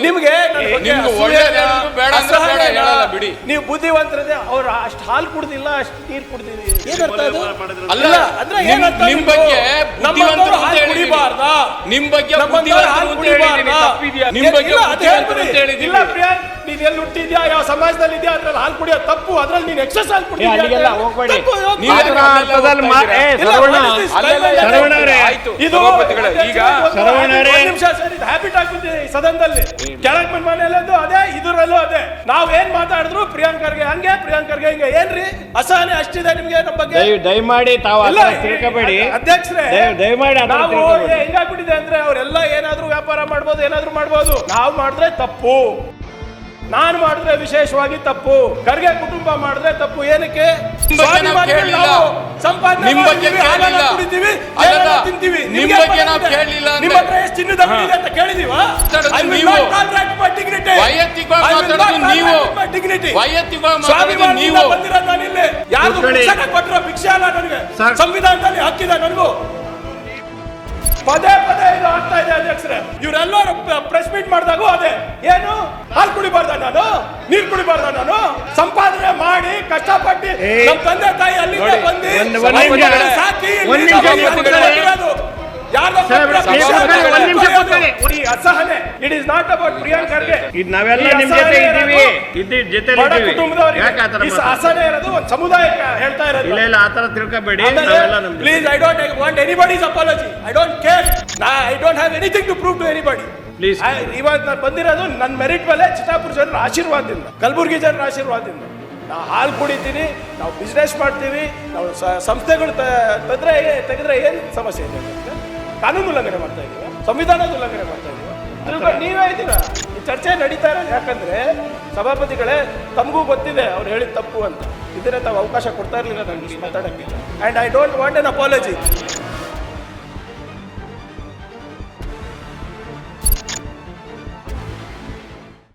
ನಿಮ್ಗೆ ಬೇಡ. ನೀವು ಬುದ್ಧಿವಂತರದೆ ಅವ್ರು ಅಷ್ಟು ಹಾಲು ಕುಡ್ದಿಲ್ಲ ಅಷ್ಟು ನೀರು ಕುಡ್ದಿಲ್ಲ. ಏನರ್ಥ ಅದು? ಅಲ್ಲ, ಇಲ್ಲ, ಅಂದ್ರೆ ನಿಮ್- ಏನರ್ಥ ನಿಮ್ ಬಗ್ಗೆ ನಮ್ಮಂತವ್ರು ಹಾಲು. ನಿಮ್ ಬಗ್ಗೆ ನಮ್ಮಂತವ್ರು ಹಾಲು ಕುಡಿಬಾರ್ದಾ? ನಿಮ್ ಇಲ್ಲ, ನೀನ್ ಎಲ್ಲಿ ಹುಟ್ಟಿದ್ಯಾ? ಯಾವ ಸಮಾಜದಲ್ಲಿ ಇದೆಯಾ ಅದ್ರಲ್ಲಿ ಹಾಲು ಕುಡಿಯೋ ತಪ್ಪು. ಅದ್ರಲ್ಲಿ ನೀನ್ ಎಕ್ಸಸ್ ಹಾಲು ಕುಡಿಯೋ ಹೋಗ್ಬೇಡಿ. ನೀವ್ ಅರ್ಥದಲ್ಲಿ ಅವರೇ. ಆಯ್ತು. ಇದು ಸಭಾಪತಿಗಳೇ, ಈಗ. ಒಂದ್ ನಿಮಿಷ ಸರ್ ಇದು ಹ್ಯಾಬಿಟ್ ಆಗ್ಬಿಟ್ಟಿದೆ ಈ ಸದನದಲ್ಲಿ. ಕೆಳಗ್ ಬಂದ್ ಮನೆಯಲ್ಲೂ ಅದೇ ಇದರಲ್ಲೂ ಅದೇ. ನಾವ್ ಏನ್ ಮಾತಾಡಿದ್ರು ಪ್ರಿಯಾಂಕರ್ಗೆ ಹಂಗೆ ಪ್ರಿಯಾಂಕರ್ಗೆ ಹಿಂಗೆ. ಏನ್ರಿ? ಅಸಹನೆ ಅಷ್ಟಿದೆ ನಿಮ್ಗೆ ನಮ್ಮ ಬಗ್ಗೆ? ದಯ ದಯಮಾಡಿ ತಾವು ಇಲ್ಲ, ಆತರ ತಿಳ್ಕೊಬೇಡಿ. ಅಧ್ಯಕ್ಷರೇ ದಯ- ದಯಮಾಡಿ ನಾವು ತಿಳ್ಕೊಬೇಡಿ. ಹೆಂಗಾಗ್ಬಿಟ್ಟಿದೆ ಅಂದ್ರೆ ಅವರೆಲ್ಲ ಏನಾದ್ರೂ ವ್ಯಾಪಾರ ಮಾಡ್ಬೋದು ಏನಾದ್ರೂ ಮಾಡ್ಬೋದು. ನಾವು ಮಾಡಿದ್ರೆ ತಪ್ಪು. ನಾನು ಮಾಡಿದ್ರೆ ವಿಶೇಷವಾಗಿ ತಪ್ಪು. ಖರ್ಗೆ ಕುಟುಂಬ ಮಾಡಿದ್ರೆ ತಪ್ಪು. ಏನಕ್ಕೆ. ಸಂಪಾದನೆ ತಿಂತೀವಿ. ನಿಮ್ ಬಗ್ಗೆ ನಾವು ಹತ್ರ ಎಷ್ಟು ಚಿನ್ನದ ಇದೆ ಅಂತ ಕೇಳಿದೀವ? I will ನೀವು. ಯಾರು ಕೊಟ್ಟಿರೋ ಭಿಕ್ಷೆ ಕೊಟ್ಟರೋ ಅಲ್ಲ ನನಗೆ. ಸಂವಿಧಾನದಲ್ಲಿ ಹಕ್ಕಿದೆ ನನಗೂ. ಪದೇ ಪದೇ ಇದು ಆಗ್ತಾ ಇದೆ ನಾನು ನೀರ್ ಕುಡಿಬಾರ್ದ ನಾನು ಸಂಪಾದನೆ ಮಾಡಿ ಕಷ್ಟಪಟ್ಟು ನಮ್ಮ ತಂದೆ ತಾಯಿ ಅಲ್ಲಿ ಬಂದು ಸಾಕಿ ಅಸಹನೆ it is not about Priyank Kharge ಇದು ನಾವೆಲ್ಲ ನಿಮ್ ಜೊತೆ ಇದ್ದೀವಿ. ಇದ್ದಿ ಜೊತೆ ಕುಟುಂಬದವರಿಗೆ? ಅಸಹನೆ ಇರೋದು ಒಂದು ಸಮುದಾಯಕ್ಕೆ ಹೇಳ್ತಾ ಇರೋದು. ಇಲ್ಲ ಇಲ್ಲ ಆತರ ತಿಳ್ಕೊಬೇಡಿ. ನಾವೆಲ್ಲ ನಮ್ ಜೊತೆ please I don't want anybody's apology I don't care I don't have anything to prove to anybody Please. ಇವಾಗ ನಾನು ಬಂದಿರೋದು ನನ್ನ ಮೆರಿಟ್ ಮೇಲೆ ಚಿತ್ತಾಪುರ ಜನರ ಆಶೀರ್ವಾದದಿಂದ ಕಲಬುರಗಿ ಜನರ ಆಶೀರ್ವಾದದಿಂದ. ನಾವು ಹಾಲು ಕುಡಿತೀವಿ ನಾವು ಬಿಸ್ನೆಸ್ ಮಾಡ್ತೀವಿ ನಾವು ಸಂಸ್ಥೆಗಳು ತಂದ್ರೆ ತೆಗೆದ್ರೆ ಏನು ಸಮಸ್ಯೆ ಇದೆ? ಕಾನೂನು ಉಲ್ಲಂಘನೆ ಮಾಡ್ತಾ ಇದ್ದೀವಿ ಸಂವಿಧಾನದ ಉಲ್ಲಂಘನೆ ಮಾಡ್ತಾ ಇದ್ದೀವಿ ನೀವೇ ಇದ್ದೀರಾ ಈ ಚರ್ಚೆ ನಡೀತಾ ಇರೋದು ಯಾಕಂದ್ರೆ ಸಭಾಪತಿಗಳೇ ತಮಗೂ ಗೊತ್ತಿದೆ ಅವ್ರು ಹೇಳಿದ ತಪ್ಪು ಅಂತ. ಇದನ್ನೇ ತಾವು ಅವಕಾಶ ಕೊಡ್ತಾ ಇರಲಿಲ್ಲ ನನಗೆ ಮಾತಾಡೋಕ್ಕೆ. And I don't want an apology